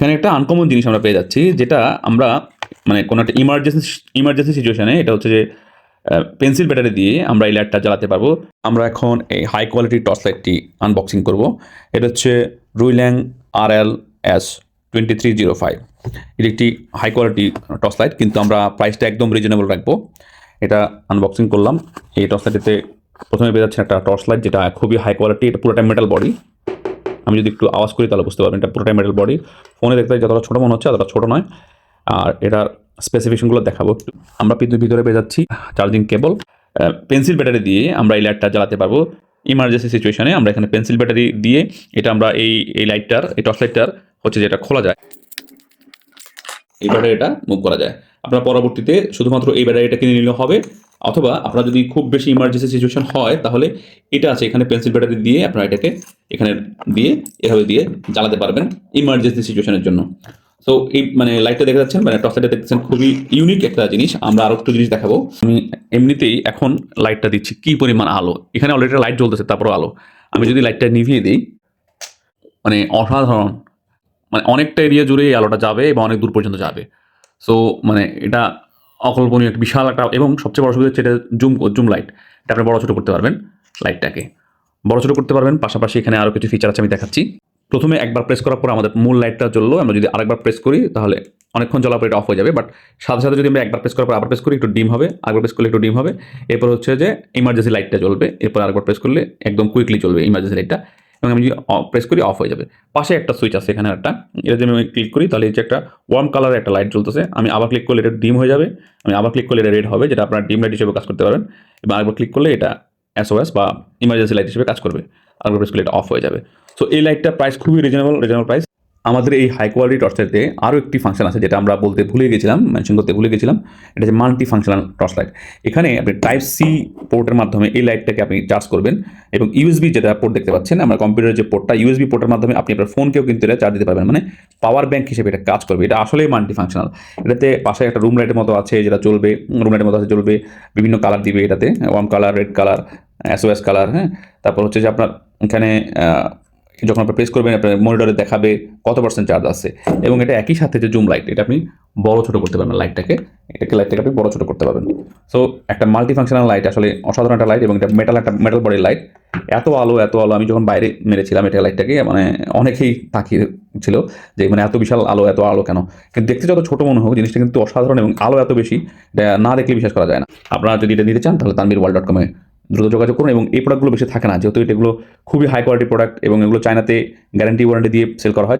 এখানে একটা আনকমন জিনিস আমরা পেয়ে যাচ্ছি, যেটা আমরা মানে কোনো একটা ইমার্জেন্সি ইমার্জেন্সি সিচুয়েশানে এটা হচ্ছে যে পেন্সিল ব্যাটারি দিয়ে আমরা এই লাইটটা জ্বালাতে পারব। আমরা এখন এই হাই কোয়ালিটির টর্চ লাইটটি আনবক্সিং করব। এটা হচ্ছে রুইল্যাং আর L S twenty three zero five এটি একটি হাই কোয়ালিটি টর্চ লাইট কিন্তু আমরা প্রাইসটা একদম রিজনেবল রাখব। এটা আনবক্সিং করলাম। এই টর্চ লাইটটিতে প্রথমে পেয়ে যাচ্ছে একটা টর্চ লাইট যেটা খুবই হাই কোয়ালিটি এটা পুরোটা মেটাল বডি আমি যদি একটু আওয়াজ করি তাহলে বুঝতে পারবেন, এটা পুরোটাই মেটাল বডি ফোনে দেখতে যতটা ছোটো মনে হচ্ছে ততটা ছোটো নয়। আর এটার স্পেসিফিকেশনগুলো দেখাবো আমরা কিন্তু ভিতরে পেয়ে যাচ্ছি চার্জিং কেবল পেন্সিল ব্যাটারি দিয়ে আমরা এই লাইটটা জ্বালাতে পারব। ইমার্জেন্সি সিচুয়েশনে আমরা এখানে পেন্সিল ব্যাটারি দিয়ে এটা আমরা এই এই লাইটটার এই টর্চ লাইটটার হচ্ছে যেটা খোলা যায়। এই ব্যাটারিটা মুভ করা যায়। আপনার পরবর্তীতে শুধুমাত্র এই ব্যাটারিটা কিনে নিলে হবে। অথবা আপনার যদি খুব বেশি ইমার্জেন্সি সিচুয়েশন হয়, তাহলে এটা আছে এখানে পেন্সিল ব্যাটারি দিয়ে আপনারা এটাকে এখানে দিয়ে, এভাবে দিয়ে জ্বালাতে পারবেন ইমার্জেন্সি সিচুয়েশনের জন্য। সো এই মানে লাইটটা দেখতে যাচ্ছেন মানে টর্চ লাইটটা দেখতেছেন খুবই ইউনিক একটা জিনিস। আমরা আরও একটু জিনিস দেখাবো। আমি এমনিতেই এখন লাইটটা দিচ্ছি, কি পরিমাণ আলো? এখানে অলরেডি লাইট জ্বলতেছে, তারপরও আলো। আমি যদি লাইটটা নিভিয়ে দিই মানে অসাধারণ মানে অনেকটা এরিয়া জুড়ে এই আলোটা যাবে এবং অনেক দূর পর্যন্ত যাবে। সো মানে এটা অকল্পনীয়, একটা বিশাল একটা এবং সবচেয়ে বড় সুবিধা হচ্ছে এটা জুম জুম লাইট এটা আপনি বড় ছোটো করতে পারবেন লাইটটাকে বড় ছোটো করতে পারবেন, পাশাপাশি এখানে আরও কিছু ফিচার আছে আমি দেখাচ্ছি। প্রথমে একবার প্রেস করার পর আমাদের মূল লাইটটা জ্বললো, আমরা যদি আরেকবার প্রেস করি, তাহলে অনেকক্ষণ জ্বলার পর এটা অফ হয়ে যাবে। বাট সাথে সাথে যদি আমরা একবার প্রেস করার পর আবার প্রেস করি, একটু ডিম হবে আরেকবার প্রেস করলে একটু ডিম হবে। এরপর হচ্ছে যে ইমার্জেন্সি লাইটটা জ্বলবে, এরপর আরেকবার প্রেস করলে একদম কুইকলি জ্বলবে ইমার্জেন্সি লাইটটা এবং আমি যদি প্রেস করি অফ হয়ে যাবে। পাশে একটা সুইচ আছে এখানে একটা এটা যদি আমি ক্লিক করি, তাহলে এই যে একটা ওয়ার্ম কালারের একটা লাইট জ্বলতেছে। আমি আবার ক্লিক করলে এটা ডিম হয়ে যাবে। আমি আবার ক্লিক করলে এটা রেড হবে, যেটা আপনার ডিম লাইট হিসেবে কাজ করতে পারবেন। এবং আরেকবার ক্লিক করলে এটা এসওএস বা ইমার্জেন্সি লাইট হিসেবে কাজ করবে। আরেকবার প্রেস এটা অফ হয়ে যাবে। সো এই লাইটটা প্রাইস খুবই রিজনেবল রিজনেবল প্রাইস আমাদের এই হাই কোয়ালিটি টর্চ লাইটে আরও একটি ফাংশন আছে যেটা আমরা বলতে ভুলে গেছিলাম মেনশন করতে ভুলে গেছিলাম। এটা হচ্ছে মাল্টি ফাংশনাল টর্চ লাইট এখানে আপনি টাইপ সি পোর্টের মাধ্যমে এই লাইটটাকে আপনি চার্জ করবেন এবং ইউএসবি যেটা পোর্ট দেখতে পাচ্ছেন, আমরা কম্পিউটারের যে পোর্টটা ইউএসবি পোর্টের মাধ্যমে আপনি আপনার ফোনকেও কিন্তু এটা চার্জ দিতে পারবেন। মানে পাওয়ার ব্যাংক হিসেবে এটা কাজ করবে। এটা আসলেই মাল্টি ফাংশনাল এটাতে পাশে একটা রুম লাইটের মতো আছে যেটা চলবে রুম লাইটের মতো আছে, চলবে। বিভিন্ন কালার দিবে এটাতে warm colour red colour SOS colour হ্যাঁ? তারপর হচ্ছে যে আপনার এখানে যখন আপনি প্রেস করবেন, আপনার মনিটরে দেখাবে কত পার্সেন্ট চার্জ আছে। এবং এটা একই সাথে যে জুম লাইট এটা আপনি বড় ছোট করতে পারবেন লাইটটাকে এটাকে লাইটটাকে আপনি বড় ছোট করতে পারবেন। সো একটা মাল্টি ফাংশনাল লাইট আসলে অসাধারণ একটা লাইট এবং এটা মেটাল একটা মেটাল বডির লাইট এত আলো এত আলো, আমি যখন বাইরে মেরেছিলাম এটা লাইটটাকে মানে অনেকেই তাকিয়ে ছিল যে মানে এত বিশাল আলো, এত আলো কেন? কিন্তু দেখতে যত ছোট মনে হোক, জিনিসটা কিন্তু অসাধারণ এবং আলো এত বেশি, এটা না দেখলে বিশ্বাস করা যায় না। আপনারা যদি এটা নিতে চান, তাহলে তানবির ওয়ার্ল্ড ডট কমে দ্রুত যোগাযোগ করুন এবং এই প্রোডাক্টগুলো বেশি থাকে না। যেহেতু এগুলো খুবই হাই কোয়ালিটি প্রোডাক্ট এবং এগুলো চায়নাতে গ্যারান্টি ওয়ারেন্টি দিয়ে সেল করা হয়।